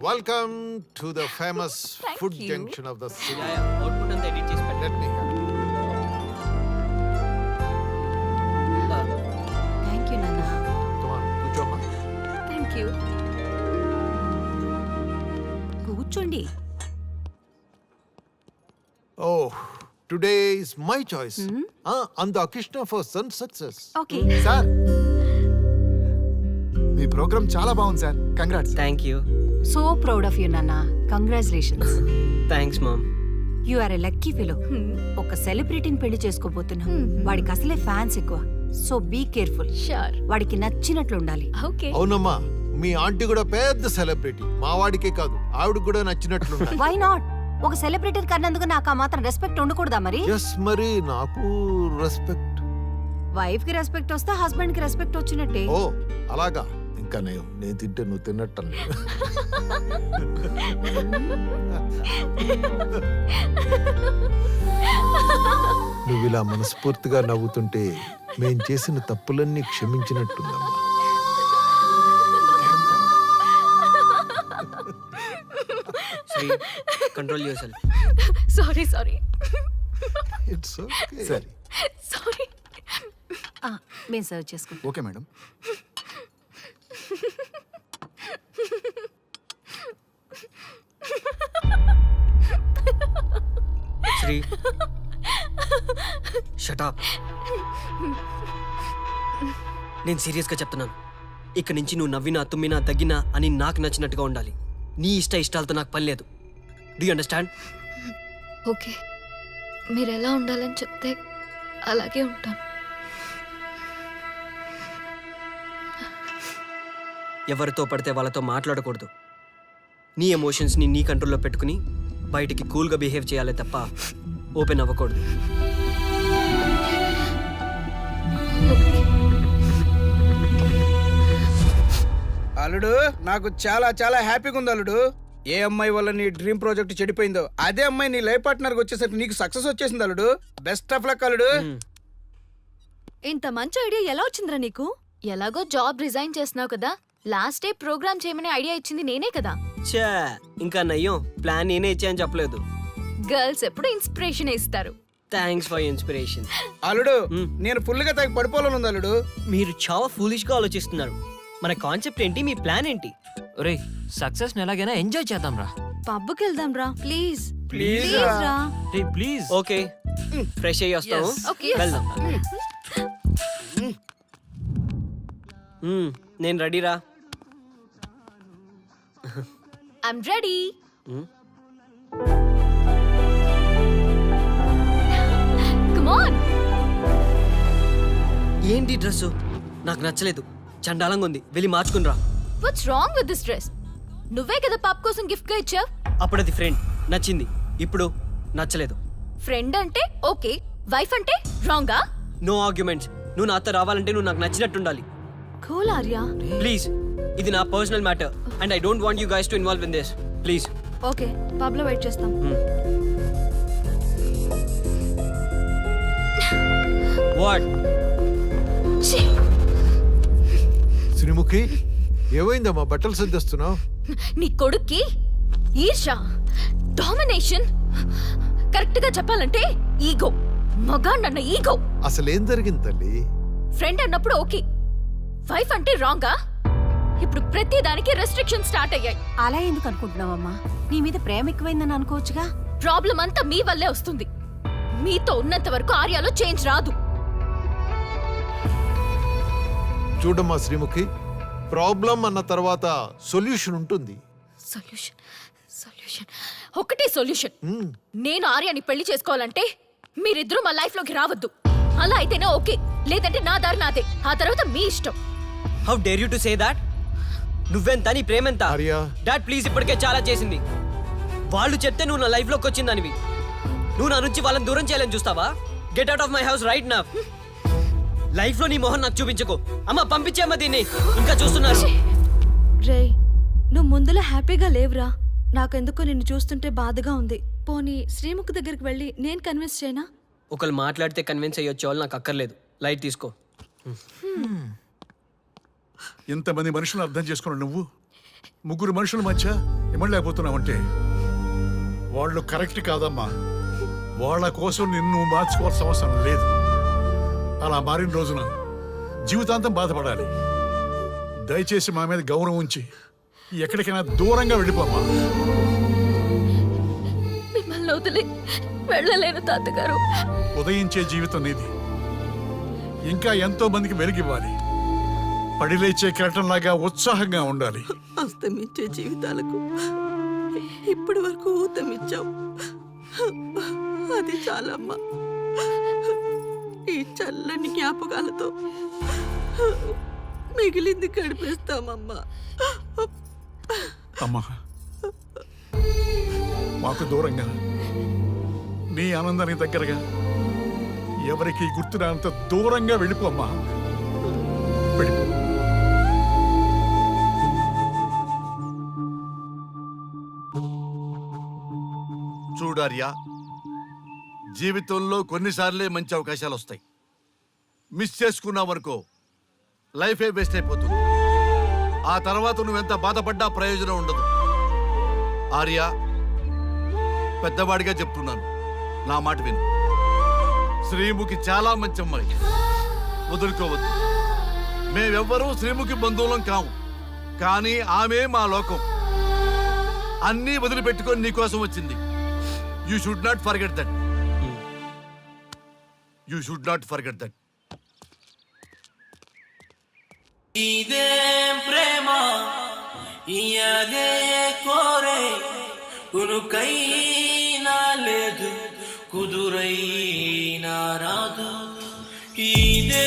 welcome to the famous Thank food you. junction of the city. Output అంతా edit చేసి పెట్టండి have it. Thank you నాన్న కూర్చోమ్మా. Thank you కూర్చోండి Oh, today is my choice. Ah, and the Krishna for son success. Okay sir me programme చాలా బాగుంది sir congrats thank you so proud of you నాన్న congratulations thanks ma'am you are a lucky fellow ఒక సెలబ్రిటీని పెళ్ళి చేసుకోబోతున్నాం వాడికి అసలే fans ఎక్కువ. సో బీ కేర్ఫుల్ షూర్ వాడికి నచ్చినట్లు ఉండాలి. ఓకే అవునమ్మా మీ ఆంటీ కూడా పెద్ద సెలబ్రిటీ మా వాడికే కాదు ఆవిడ కూడా నచ్చినట్లు వై నాట్ ఒక సెలబ్రిటీ కన్నందుకు నాకు ఆ మాత్రం రెస్పెక్ట్ ఉండకూడదా మరి? ఎస్ మరి నాకు రెస్పెక్ట్ వైఫ్కి రెస్పెక్ట్ వస్తే హస్బెండ్కి రెస్పెక్ట్ వచ్చినట్టే. ఓ అలాగా. ఇంకా నేను నేను తింటే నువ్వు తిన్నట్టు నువ్వు ఇలా మనస్ఫూర్తిగా నవ్వుతుంటే మేం చేసిన తప్పులన్నీ క్షమించినట్టుందమ్మా. Control your sorry sorry it's సరే సారీ ఆ, మేము సర్వ్ చేసుకుంటాం. ఓకే మేడం శ్రీ షటాప్ నేను సీరియస్గా చెప్తున్నాను. ఇక నుంచి నువ్వు నవ్వినా తుమ్మినా తగ్గినా అని నాకు నచ్చినట్టుగా ఉండాలి. నీ ఇష్ట ఇష్టాలతో నాకు పని లేదు. డూ అండర్స్టాండ్ ఓకే మీరు ఎలా ఉండాలని చెప్తే అలాగే ఉంటాను. ఎవరితో పడితే వాళ్ళతో మాట్లాడకూడదు. నీ ఎమోషన్స్ని నీ కంట్రోల్లో పెట్టుకుని బయటికి కూల్గా బిహేవ్ చేయాలి తప్ప ఓపెన్ అవ్వకూడదు. అల్లుడు నాకు చాలా చాలా హ్యాపీగా ఉంది అల్లుడు. ఏ అమ్మాయి వల్ల నీ డ్రీమ్ ప్రాజెక్ట్ చెడిపోయిందో అదే అమ్మాయి నీ లైఫ్ పార్ట్నర్ వచ్చేసరికి నీకు సక్సెస్ వచ్చేసింది అల్లుడు. బెస్ట్ ఆఫ్ లక్ అల్లుడు. ఇంత మంచి ఐడియా ఎలా వచ్చిందిరా నీకు? ఎలాగో జాబ్ రిజైన్ చేస్తున్నావు కదా. లాస్ట్ డే ప్రోగ్రామ్ చేయమని ఐడియా ఇచ్చింది నేనే కదా. చా ఇంకా నయ్యం ప్లాన్ నేనే ఇచ్చాయని చెప్పలేదు. గర్ల్స్ ఎప్పుడు ఇన్స్పిరేషన్ ఇస్తారు. Thanks for inspiration. అల్లుడు. నేను ఫుల్గా తగ్గ పడిపోవాలని ఉంది అల్లుడు. మీరు చాలా ఫూలిష్గా ఆలోచిస్తున్నారు. మన కాన్సెప్ట్ ఏంటి మీ ప్లాన్ ఏంటి? ఒరే సక్సెస్ ఎలాగైనా ఎంజాయ్ చేద్దాం రా పబ్కి వెళ్దాం రా. ప్లీజ్ ప్లీజ్ రా ప్లీజ్ ఓకే ఫ్రెష్ అయ్యి వస్తాము. Yes. Okay. వెళ్దాం. నేను రెడీరా. I'm ready. కమ్ ఆన్ ఏంటి డ్రెస్సు? నాకు నచ్చలేదు. చండాలంగా ఉంది. వెళ్ళి మార్చుకునిరా. What's wrong with this dress నువ్వే కదా పాప్ కోసం గిఫ్ట్గా ఇచ్చావు? అప్పుడు అది ఫ్రెండ్ నచ్చింది. ఇప్పుడు నచ్చలేదు. ఫ్రెండ్ అంటే ఓకే. వైఫ్ అంటే రాంగా నో ఆర్గ్యుమెంట్స్ నువ్వు నాతో రావాలంటే నువ్వు నాకు నచ్చినట్టు ఉండాలి కూల్ ఆర్యా ప్లీజ్ ఇది నా personal matter and I don't want you guys to involve in this please okay పబ్లో wait చేస్తాం. వాట్ శ్రీముఖి ఏమైందమ్మా? బట్టలు సర్దిస్తున్నావు? నీ కొడుక్కి ఈర్ష డామినేషన్ కరెక్ట్గా చెప్పాలంటే ఈగో మగాండన్న ఈగో అసలు ఏం జరిగింది తల్లి? ఫ్రెండ్ అన్నప్పుడు ఓకే. వైఫ్ అంటే రాంగా? ఇప్పుడు ప్రతి దానికి రెస్ట్రిక్షన్ స్టార్ట్ అయ్యాయి. అలా ఎందుకు అనుకుంటున్నావమ్మా? నీ మీద ప్రేమ ఎక్కువైందని అనుకోవచ్చుగా? ప్రాబ్లం అంతా మీ వల్లే వస్తుంది. మీతో ఉన్నంత వరకు ఆర్యాలో చేంజ్ రాదు. చూడమ్మా శ్రీముఖి ప్రాబ్లం అన్న తర్వాత సొల్యూషన్ ఉంటుంది. సొల్యూషన్ సొల్యూషన్ ఒకటే సొల్యూషన్ మ్మ్. నేను ఆర్యాని పెళ్ళి చేసుకోవాలంటే మీరిద్దరూ మా లైఫ్లోకి రావద్దు. అలా అయితేనే ఓకే. లేదంటే నా దారి నాదే. ఆ తర్వాత మీ ఇష్టం. How dare you to say that నువ్వెంత నీ ప్రేమెంత? ఆర్య. డాడ్ ప్లీజ్ ఇప్పటికే చాలా చేసింది. వాళ్ళు చెప్తే నువ్వు నా లైఫ్లోకి వచ్చిందనివి. నువ్వు నా నుంచి వాళ్ళని దూరం చేయాలని చూస్తావా? Get out of my house right నా లైఫ్లో నీ మొహం నాకు చూపించకు. అమ్మ పంపించేమ్మ దీన్ని. ఇంకా చూస్తున్నారు. రే నువ్వు ముందులో హ్యాపీగా లేవురా. నాకెందుకో నిన్ను చూస్తుంటే బాధగా ఉంది. పోనీ శ్రీముఖ్ దగ్గరికి వెళ్ళి నేను కన్విన్స్ చేయనా? ఒకళ్ళు మాట్లాడితే కన్విన్స్ అయ్యొచ్చే వాళ్ళు నాకు అక్కర్లేదు. లైట్ తీసుకో. ఇంతమంది మనుషులను అర్థం చేసుకున్న నువ్వు? ముగ్గురు మనుషుల మధ్య ఇమ్మలేకపోతున్నావంటే వాళ్ళు కరెక్ట్ కాదమ్మా. వాళ్ళ కోసం నిన్ను మార్చుకోవాల్సిన అవసరం లేదు. అలా మారిన రోజున జీవితాంతం బాధపడాలి. దయచేసి మా మీద గౌరవం ఉంచి ఎక్కడికైనా దూరంగా వెళ్ళిపోమ్మా. మిమ్మల్ని వదిలి వెళ్ళలేను తాతగారు. ఉదయించే జీవితం నీది. ఇంకా ఎంతో మందికి వెలిగివ్వాలి పడిలేచే కెరటంలాగా ఉత్సాహంగా ఉండాలి. అస్తమించే జీవితాలకు ఇప్పటి వరకు ఊతమిచ్చావు అది చాలమ్మా. ఈ చల్లని జ్ఞాపకాలతో మిగిలింది గడిపేస్తామమ్మా. అమ్మా మాకు దూరంగా. నీ ఆనందానికి దగ్గరగా ఎవరికి గుర్తురానంత దూరంగా వెళ్ళిపోమ్మా వెళ్ళిపో. ఆర్య జీవితంలో కొన్నిసార్లే మంచి అవకాశాలు వస్తాయి మిస్ చేసుకున్నావనుకో లైఫే వేస్ట్ అయిపోతుంది. ఆ తర్వాత నువ్వెంత బాధపడ్డా ప్రయోజనం ఉండదు. ఆర్య పెద్దవాడిగా చెప్తున్నాను. నా మాట విను. శ్రీముఖి చాలా మంచి అమ్మాయి వదులుకోవద్దు. మేమెవ్వరూ శ్రీముఖి బంధువులం కాము. కానీ ఆమె మా లోకం. అన్నీ వదిలిపెట్టుకొని నీకోసం వచ్చింది. You should not forget that you should not forget that ఇదే ప్రేమ ఇయదే కోరే కునుకైనా లేదు కుదురైనా రాదు ఇదే